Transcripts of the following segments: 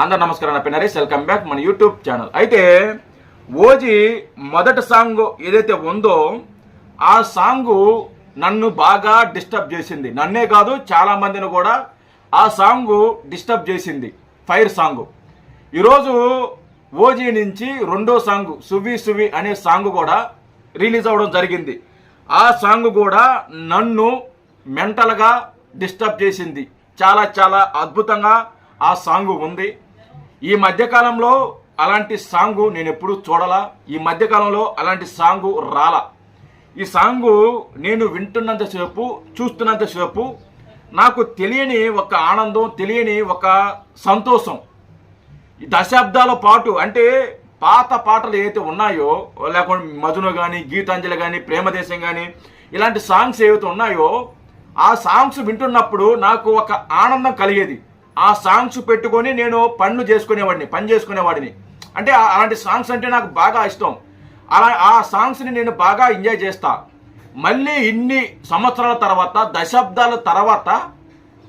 అందరు నమస్కారం నా నరేష్. వెల్కమ్ బ్యాక్ మన యూట్యూబ్ ఛానల్ అయితే ఓజీ మొదటి సాంగ్ ఏదైతే ఉందో ఆ సాంగ్ నన్ను బాగా డిస్టర్బ్ చేసింది. నన్నే కాదు చాలా మందిని కూడా ఆ సాంగ్ డిస్టర్బ్ చేసింది. ఫైర్ సాంగ్ ఈరోజు ఓజీ నుంచి రెండో సాంగ్ సువి సువి అనే సాంగ్ కూడా రిలీజ్ అవ్వడం జరిగింది. ఆ సాంగ్ కూడా నన్ను మెంటల్గా డిస్టర్బ్ చేసింది. చాలా చాలా అద్భుతంగా ఆ సాంగ్ ఉంది. ఈ మధ్యకాలంలో అలాంటి సాంగు నేను ఎప్పుడూ చూడలా. ఈ మధ్యకాలంలో అలాంటి సాంగు రాలా. ఈ సాంగ్ నేను వింటున్నంతసేపు చూస్తున్నంతసేపు నాకు తెలియని ఒక ఆనందం తెలియని ఒక సంతోషం. దశాబ్దాల పాటు అంటే పాత పాటలు ఏవైతే ఉన్నాయో లేకుంటే మధును కానీ గీతాంజలి కానీ ప్రేమదేశం కానీ ఇలాంటి సాంగ్స్ ఏవైతే ఉన్నాయో ఆ సాంగ్స్ వింటున్నప్పుడు నాకు ఒక ఆనందం కలిగేది. ఆ సాంగ్స్ పెట్టుకొని నేను పనులు చేసుకునేవాడిని పని చేసుకునేవాడిని. అంటే అలాంటి సాంగ్స్ అంటే నాకు బాగా ఇష్టం. అలా ఆ సాంగ్స్ని నేను బాగా ఎంజాయ్ చేస్తా. మళ్ళీ ఇన్ని సంవత్సరాల తర్వాత దశాబ్దాల తర్వాత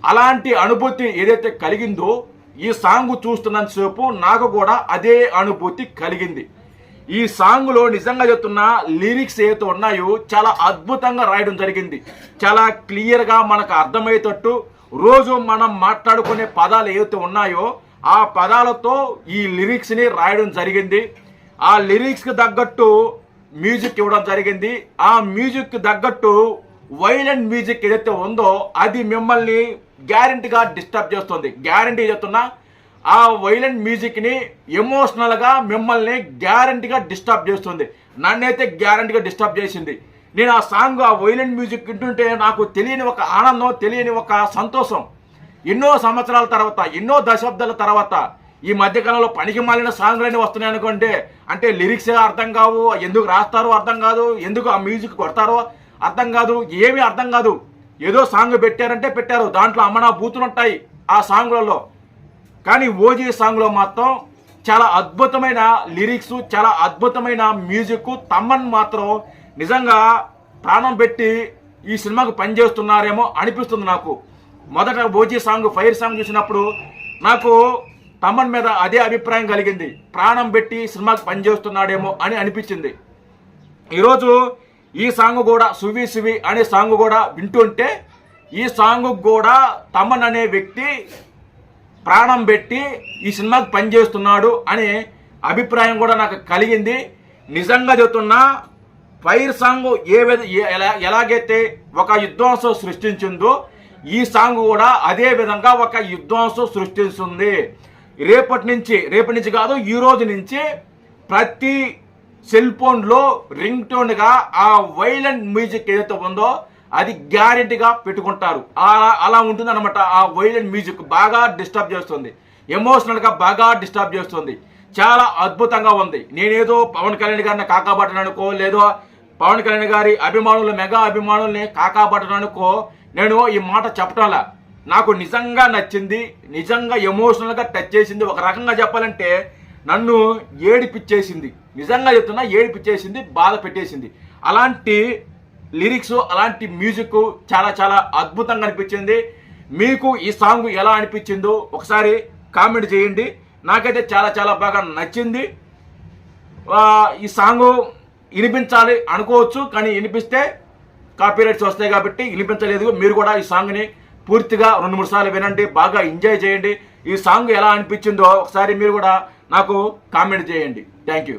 అలాంటి అనుభూతి ఏదైతే కలిగిందో ఈ సాంగ్ చూస్తున్నంతసేపు నాకు కూడా అదే అనుభూతి కలిగింది. ఈ సాంగ్లో నిజంగా చెప్తున్న లిరిక్స్ ఏవైతే ఉన్నాయో చాలా అద్భుతంగా రాయడం జరిగింది. చాలా క్లియర్గా మనకు అర్థమయ్యేటట్టు రోజు మనం మాట్లాడుకునే పదాలు ఏవైతే ఉన్నాయో ఆ పదాలతో ఈ లిరిక్స్ని రాయడం జరిగింది. ఆ లిరిక్స్కి తగ్గట్టు మ్యూజిక్ ఇవ్వడం జరిగింది. ఆ మ్యూజిక్కి తగ్గట్టు వైలెంట్ మ్యూజిక్ ఏదైతే ఉందో అది మిమ్మల్ని గ్యారంటీగా డిస్టర్బ్ చేస్తుంది. గ్యారంటీ చెప్తున్నా ఆ వైలెంట్ మ్యూజిక్ని ఎమోషనల్గా మిమ్మల్ని గ్యారంటీగా డిస్టర్బ్ చేస్తుంది. నన్నైతే గ్యారంటీగా డిస్టర్బ్ చేసింది. నేను ఆ సాంగ్ ఆ వైలెంట్ మ్యూజిక్ వింటుంటే నాకు తెలియని ఒక ఆనందం తెలియని ఒక సంతోషం. ఎన్నో సంవత్సరాల తర్వాత ఎన్నో దశాబ్దాల తర్వాత ఈ మధ్యకాలంలో పనికి మాలిన సాంగ్లన్నీ వస్తున్నాయి అనుకుంటే అంటే లిరిక్స్ అర్థం కావు ఎందుకు రాస్తారో అర్థం కాదు ఎందుకు ఆ మ్యూజిక్ కొడతారో అర్థం కాదు ఏమీ అర్థం కాదు. ఏదో సాంగ్ పెట్టారంటే పెట్టారు దాంట్లో అమ్మనా బూతులు ఉంటాయి ఆ సాంగ్లలో. కానీ ఓజీ సాంగ్లో మాత్రం చాలా అద్భుతమైన లిరిక్స్ చాలా అద్భుతమైన మ్యూజిక్ తమ్మన్ మాత్రం నిజంగా ప్రాణం పెట్టి ఈ సినిమాకు పనిచేస్తున్నారేమో అనిపిస్తుంది నాకు. మొదట బోజీ సాంగ్ ఫైర్ సాంగ్ చూసినప్పుడు నాకు తమన్ మీద అదే అభిప్రాయం కలిగింది. ప్రాణం పెట్టి సినిమాకి పనిచేస్తున్నాడేమో అని అనిపించింది. ఈరోజు ఈ సాంగ్ కూడా సువి సువి అనే సాంగ్ కూడా వింటుంటే ఈ సాంగ్ కూడా తమన్ అనే వ్యక్తి ప్రాణం పెట్టి ఈ సినిమాకి పనిచేస్తున్నాడు అనే అభిప్రాయం కూడా నాకు కలిగింది. నిజంగా చెప్తున్నా ఫైర్ సాంగ్ ఏ విధ ఎలా ఎలాగైతే ఒక యుద్ధంసం సృష్టించిందో ఈ సాంగ్ కూడా అదే విధంగా ఒక యుద్ధంసం సృష్టిస్తుంది. రేపటి నుంచి రేపటి నుంచి కాదు ఈ రోజు నుంచి ప్రతి సెల్ ఫోన్లో రింగ్ టోన్గా ఆ వైలెంట్ మ్యూజిక్ ఏదైతే ఉందో అది గ్యారెంటీగా పెట్టుకుంటారు. అలా అలా ఉంటుంది అనమాట ఆ వైలెంట్ మ్యూజిక్ బాగా డిస్టర్బ్ చేస్తుంది. ఎమోషనల్గా బాగా డిస్టర్బ్ చేస్తుంది. చాలా అద్భుతంగా ఉంది. నేనేదో పవన్ కళ్యాణ్ గారిని కాకాబట్టననుకో లేదో పవన్ కళ్యాణ్ గారి అభిమానులు మెగా అభిమానుల్ని కాకాబట్టననుకో నేను ఈ మాట చెప్పటంలా. నాకు నిజంగా నచ్చింది నిజంగా ఎమోషనల్గా టచ్ చేసింది. ఒక రకంగా చెప్పాలంటే నన్ను ఏడిపిచ్చేసింది. నిజంగా చెప్తున్నా ఏడిపిచ్చేసింది బాధ పెట్టేసింది. అలాంటి లిరిక్స్ అలాంటి మ్యూజిక్ చాలా చాలా అద్భుతంగా అనిపించింది. మీకు ఈ సాంగ్ ఎలా అనిపించిందో ఒకసారి కామెంట్ చేయండి. నాకైతే చాలా చాలా బాగా నచ్చింది. ఈ సాంగ్ వినిపించాలి అనుకోవచ్చు కానీ వినిపిస్తే కాపీరైట్స్ వస్తాయి కాబట్టి వినిపించలేదు. మీరు కూడా ఈ సాంగ్ని పూర్తిగా రెండు మూడు సార్లు వినండి బాగా ఎంజాయ్ చేయండి. ఈ సాంగ్ ఎలా అనిపించిందో ఒకసారి మీరు కూడా నాకు కామెంట్ చేయండి. Thank you.